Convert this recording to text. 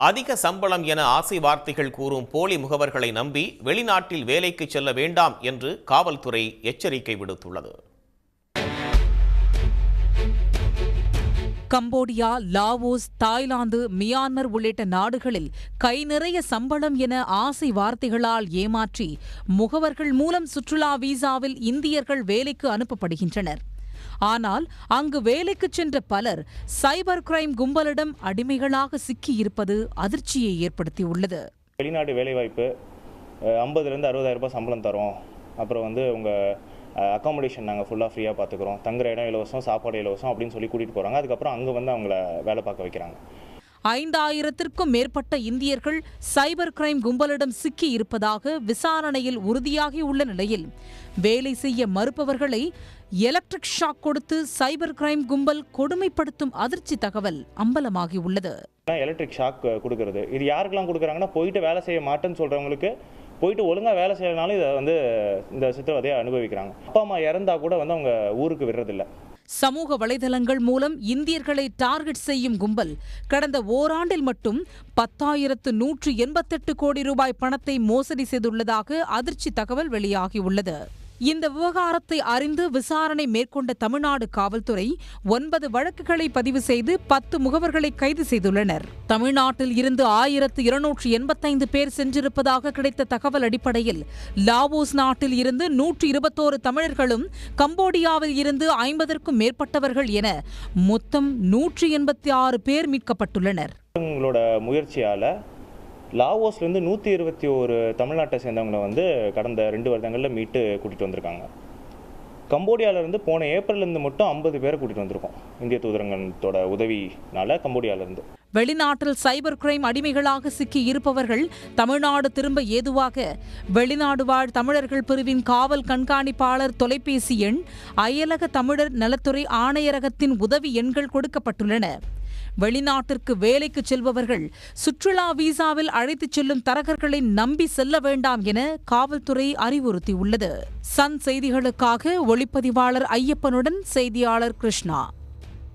அதிக சம்பளம் என ஆசை வார்த்தைகள் கூறும் போலி முகவர்களை நம்பி வெளிநாட்டில் வேலைக்கு செல்ல வேண்டாம் என்று காவல்துறை எச்சரிக்கை விடுத்துள்ளது. கம்போடியா லாவோஸ் தாய்லாந்து மியான்மர் உள்ளிட்ட நாடுகளில் கை நிறைய சம்பளம் என ஆசை வார்த்தைகளால் ஏமாற்றி முகவர்கள் மூலம் சுற்றுலா வீசாவில் இந்தியர்கள் வேலைக்கு அனுப்பப்படுகின்றனர். ஆனால் அங்கு வேலைக்கு சென்ற பலர் சைபர் கிரைம் கும்பலிடம் அடிமைகளாக சிக்கியிருப்பது அதிர்ச்சியை ஏற்படுத்தியுள்ளது. வெளிநாடு வேலைவாய்ப்பு ஐம்பதுலேருந்து அறுபதாயிரம் ரூபாய் சம்பளம் தரும். அப்புறம் வந்து உங்கள் அக்காமடேஷன் நாங்கள் ஃபுல்லாக ஃப்ரீயாக பார்த்துக்குறோம் தங்குற இடம் இலவசம் சாப்பாடு இலவசம் அப்படின்னு சொல்லி கூட்டிகிட்டு போகிறாங்க அதுக்கப்புறம் அங்கே வந்து அவங்கள வேலை பார்க்க வைக்கிறாங்க. ஐந்தாயிரத்திற்கும் மேற்பட்ட இந்தியர்கள் சைபர் கிரைம் கும்பலிடம் சிக்கி இருப்பதாக விசாரணையில் உறுதியாகியுள்ள நிலையில் வேலை செய்ய மறுப்பவர்களை எலக்ட்ரிக் ஷாக் கொடுத்து சைபர் கிரைம் கும்பல் கொடுமைப்படுத்தும் அதிர்ச்சி தகவல் அம்பலமாகியுள்ளது. எலக்ட்ரிக் ஷாக் கொடுக்கறது. இது யாருக்கெல்லாம் கொடுக்குறாங்கன்னா போயிட்டு வேலை செய்ய மாட்டேன்னு சொல்கிறவங்களுக்கு போயிட்டு ஒழுங்காக வேலை செய்யறதுனால இதை வந்து இந்த சித்திரவதையை அனுபவிக்கிறாங்க. அப்பா அம்மா இறந்தா கூட வந்து அவங்க ஊருக்கு விடுறதில்ல. சமூக வலைதளங்கள் மூலம் இந்தியர்களை டார்கெட் செய்யும் கும்பல் கடந்த ஓராண்டில் மட்டும் பத்தாயிரத்து நூற்று எண்பத்தெட்டு கோடி ரூபாய் பணத்தை மோசடி செய்துள்ளதாக அதிர்ச்சி தகவல் வெளியாகியுள்ளது. இந்த விவகாரத்தை அறிந்து விசாரணை மேற்கொண்ட தமிழ்நாடு காவல்துறை ஒன்பது வழக்குகளை பதிவு செய்து பத்து முகவர்களை கைது செய்துள்ளனர். தமிழ்நாட்டில் இருந்து ஆயிரத்து இருநூற்று எண்பத்தைந்து பேர் சென்றிருப்பதாக கிடைத்த தகவல் அடிப்படையில் லாவோஸ் நாட்டில் இருந்து நூற்று இருபத்தோரு தமிழர்களும் கம்போடியாவில் இருந்து ஐம்பதற்கும் மேற்பட்டவர்கள் என மொத்தம் நூற்று எண்பத்தி ஆறு பேர் மீட்கப்பட்டுள்ளனர். உங்களோட முயற்சியால் லாவோஸ்லேருந்து நூற்றி இருபத்தி ஒரு தமிழ்நாட்டை சேர்ந்தவங்களை வந்து கடந்த ரெண்டு வருடங்களில் மீட்டு கூட்டிகிட்டு வந்திருக்காங்க. கம்போடியாவிலேருந்து போன ஏப்ரல்லேருந்து மட்டும் ஐம்பது பேரை கூட்டிகிட்டு வந்திருக்கோம். இந்திய தூதரங்கத்தோட உதவினால கம்போடியாவிலேருந்து. வெளிநாட்டில் சைபர் கிரைம் அடிமைகளாக சிக்கி இருப்பவர்கள் தமிழ்நாடு திரும்ப ஏதுவாக? வெளிநாடு வாழ் தமிழர்கள் பிரிவின் காவல் கண்காணிப்பாளர் தொலைபேசி எண் அயலக தமிழர் நலத்துறை ஆணையரகத்தின் உதவி எண்கள் கொடுக்கப்பட்டுள்ளன. வெளிநாட்டிற்கு வேலைக்கு செல்பவர்கள் சுற்றுலா வீசாவில் அழைத்துச் செல்லும் தரகர்களை நம்பி செல்ல வேண்டாம் என காவல்துறை அறிவுறுத்தியுள்ளது. சன் செய்திகளுக்காக ஒளிப்பதிவாளர் ஐயப்பனுடன் செய்தியாளர் கிருஷ்ணா.